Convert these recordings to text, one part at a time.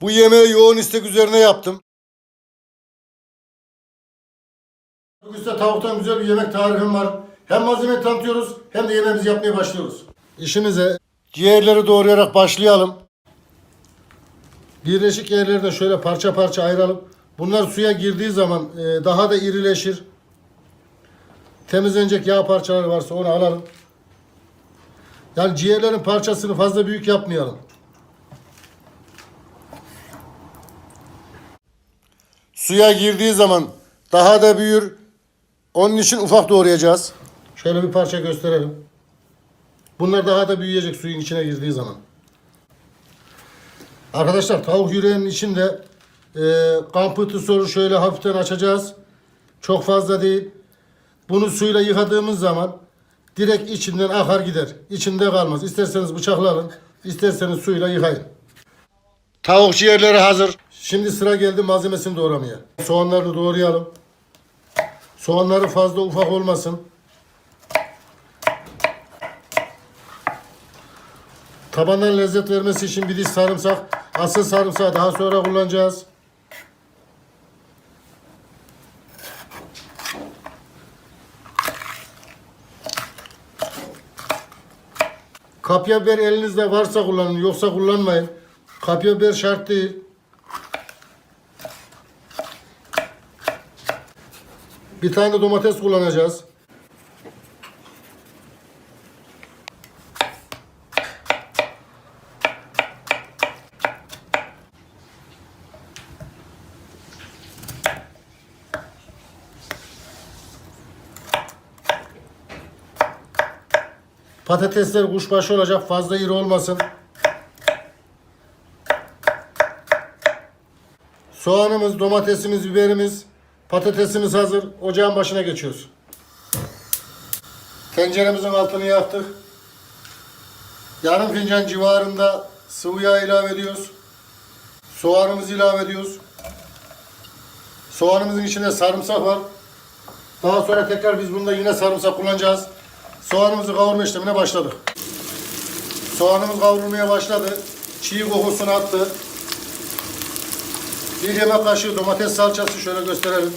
Bu yemeği yoğun istek üzerine yaptım. Bugün size tavuktan güzel bir yemek tarifim var. Hem malzemeyi tanıtıyoruz hem de yemeğimizi yapmaya başlıyoruz. İşimize ciğerleri doğrayarak başlayalım. Birleşik yerleri de şöyle parça parça ayıralım. Bunlar suya girdiği zaman e, daha da irileşir. Temizlenecek yağ parçaları varsa onu alalım. Yani ciğerlerin parçasını fazla büyük yapmayalım. Suya girdiği zaman daha da büyür. Onun için ufak doğrayacağız. Şöyle bir parça gösterelim. Bunlar daha da büyüyecek suyun içine girdiği zaman. Arkadaşlar tavuk yüreğinin içinde e, kan pıhtı soru şöyle hafiften açacağız. Çok fazla değil. Bunu suyla yıkadığımız zaman direkt içinden akar gider. İçinde kalmaz. İsterseniz bıçakla alın, isterseniz suyla yıkayın. Tavuk ciğerleri hazır. Şimdi sıra geldi malzemesini doğramaya. Soğanları doğrayalım. Soğanları fazla ufak olmasın. Tabandan lezzet vermesi için bir diş sarımsak. Asıl sarımsağı daha sonra kullanacağız. Kapya biber elinizde varsa kullanın yoksa kullanmayın. Kapya biber şart değil. Bir tane de domates kullanacağız. Patatesler kuşbaşı olacak fazla iri olmasın. Soğanımız, domatesimiz, biberimiz, patatesimiz hazır. Ocağın başına geçiyoruz. Tenceremizin altını yaktık. Yarım fincan civarında sıvı yağ ilave ediyoruz. Soğanımızı ilave ediyoruz. Soğanımızın içinde sarımsak var. Daha sonra tekrar biz bunda yine sarımsak kullanacağız. Soğanımızı kavurma işlemine başladık. Soğanımız kavrulmaya başladı. Çiğ kokusunu attı. Bir yemek kaşığı domates salçası şöyle gösterelim.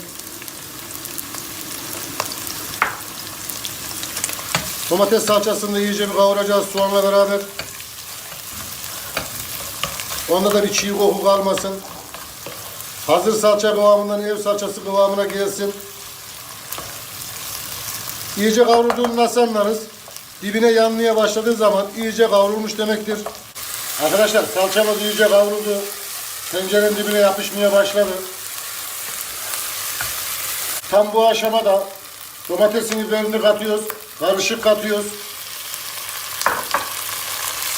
Domates salçasını da iyice bir kavuracağız soğanla beraber. Onda da bir çiğ koku kalmasın. Hazır salça kıvamından ev salçası kıvamına gelsin. İyice kavrulduğunu nasıl anlarız? Dibine yanmaya başladığı zaman iyice kavrulmuş demektir. Arkadaşlar salçamız iyice kavruldu. Tencerenin dibine yapışmaya başladı. Tam bu aşamada domatesin biberini katıyoruz. Karışık katıyoruz.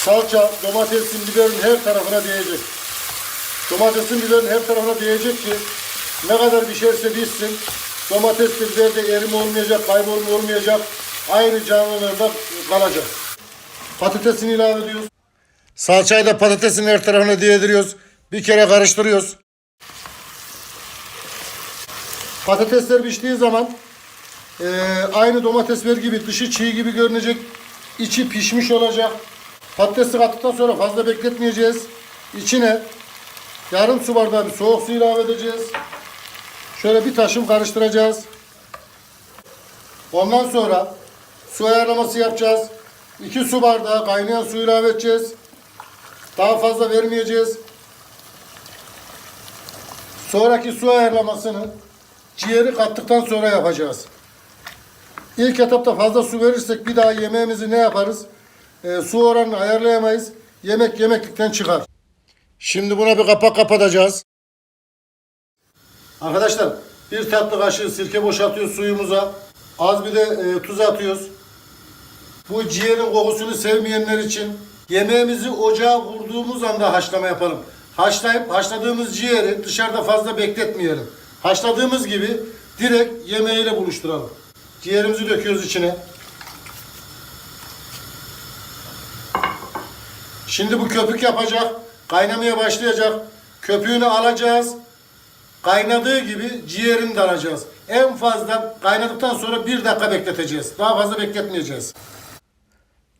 Salça domatesin biberin her tarafına değecek. Domatesin biberin her tarafına değecek ki ne kadar pişerse pişsin domates biberde erime olmayacak, kaybolma olmayacak. Aynı canlılığında kalacak. Patatesini ilave ediyoruz. Salçayı da patatesin her tarafına değdiriyoruz. Bir kere karıştırıyoruz. Patatesler piştiği zaman eee, aynı domatesler gibi dışı çiğ gibi görünecek. içi pişmiş olacak. Patatesi kattıktan sonra fazla bekletmeyeceğiz. İçine yarım su bardağı bir soğuk su ilave edeceğiz. Şöyle bir taşım karıştıracağız. Ondan sonra su ayarlaması yapacağız. 2 su bardağı kaynayan su ilave edeceğiz. Daha fazla vermeyeceğiz. Sonraki su ayarlamasını ciğeri kattıktan sonra yapacağız. İlk etapta fazla su verirsek bir daha yemeğimizi ne yaparız? Ee, su oranını ayarlayamayız. Yemek yemeklikten çıkar. Şimdi buna bir kapak kapatacağız. Arkadaşlar bir tatlı kaşığı sirke boşaltıyoruz suyumuza. Az bir de e, tuz atıyoruz. Bu ciğerin kokusunu sevmeyenler için yemeğimizi ocağa vurduğumuz anda haşlama yapalım. Haşlayıp haşladığımız ciğeri dışarıda fazla bekletmeyelim. Haşladığımız gibi direkt yemeğiyle buluşturalım. Ciğerimizi döküyoruz içine. Şimdi bu köpük yapacak. Kaynamaya başlayacak. Köpüğünü alacağız. Kaynadığı gibi ciğerini de alacağız. En fazla kaynadıktan sonra bir dakika bekleteceğiz. Daha fazla bekletmeyeceğiz.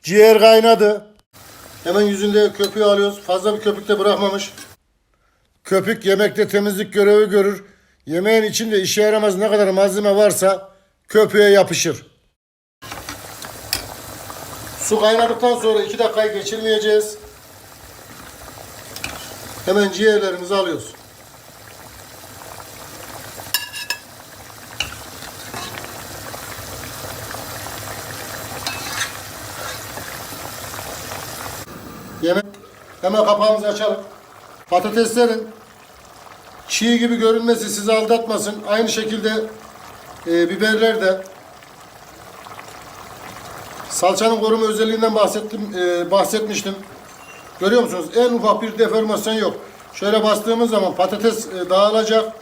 Ciğer kaynadı. Hemen yüzünde köpüğü alıyoruz. Fazla bir köpük de bırakmamış. Köpük yemekte temizlik görevi görür. Yemeğin içinde işe yaramaz ne kadar malzeme varsa köpüğe yapışır. Su kaynadıktan sonra 2 dakikayı geçirmeyeceğiz. Hemen ciğerlerimizi alıyoruz. Yemek. Hemen kapağımızı açalım. Patateslerin çiğ gibi görünmesi sizi aldatmasın. Aynı şekilde e, biberler de salçanın koruma özelliğinden bahsettim, e, bahsetmiştim. Görüyor musunuz? En ufak bir deformasyon yok. Şöyle bastığımız zaman patates e, dağılacak,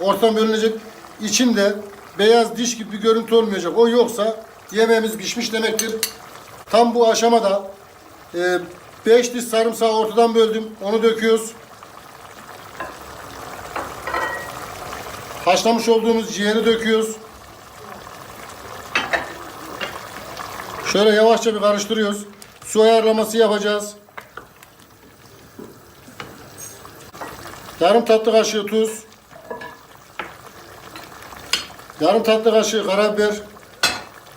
ortam bölünecek. İçinde beyaz diş gibi bir görüntü olmayacak. O yoksa yemeğimiz pişmiş demektir. Tam bu aşamada 5 diş sarımsağı ortadan böldüm. Onu döküyoruz. Haşlamış olduğumuz ciğeri döküyoruz. Şöyle yavaşça bir karıştırıyoruz. Su ayarlaması yapacağız. Yarım tatlı kaşığı tuz. Yarım tatlı kaşığı karabiber.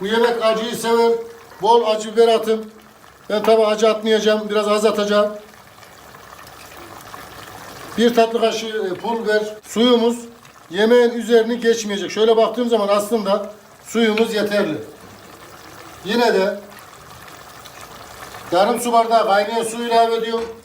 Bu yemek acıyı sever. Bol acı biber atın. Ben tabi acı atmayacağım. Biraz az atacağım. Bir tatlı kaşığı e, pul biber. Suyumuz yemeğin üzerini geçmeyecek. Şöyle baktığım zaman aslında suyumuz yeterli. Yine de yarım su bardağı kaynayan su ilave ediyorum.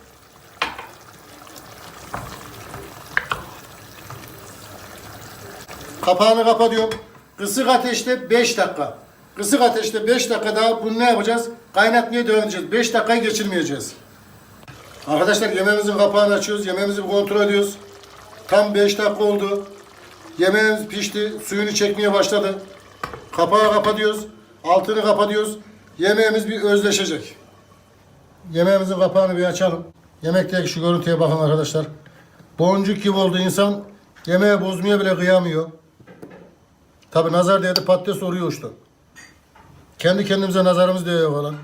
Kapağını kapatıyorum. Kısık ateşte 5 dakika. Kısık ateşte 5 dakika daha bunu ne yapacağız? Kaynatmaya devam edeceğiz. 5 dakikayı geçirmeyeceğiz. Arkadaşlar yemeğimizin kapağını açıyoruz. Yemeğimizi kontrol ediyoruz. Tam 5 dakika oldu. Yemeğimiz pişti. Suyunu çekmeye başladı. Kapağı kapatıyoruz. Altını kapatıyoruz. Yemeğimiz bir özleşecek. Yemeğimizin kapağını bir açalım. Yemekteki şu görüntüye bakın arkadaşlar. Boncuk gibi oldu insan. Yemeği bozmaya bile kıyamıyor. Tabi nazar değdi patates oraya uçtu. Kendi kendimize nazarımız değiyor falan.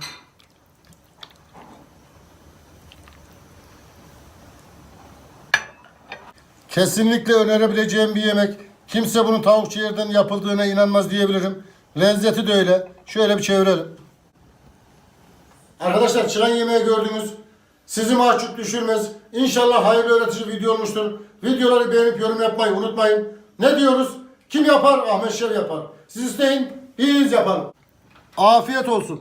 Kesinlikle önerebileceğim bir yemek. Kimse bunun tavuk ciğerden yapıldığına inanmaz diyebilirim. Lezzeti de öyle. Şöyle bir çevirelim. Arkadaşlar çıran yemeği gördünüz. Sizi mahcup düşürmez. İnşallah hayırlı öğretici video olmuştur. Videoları beğenip yorum yapmayı unutmayın. Ne diyoruz? Kim yapar? Ahmet Şev yapar. Siz isteyin, biz yapalım. Afiyet olsun.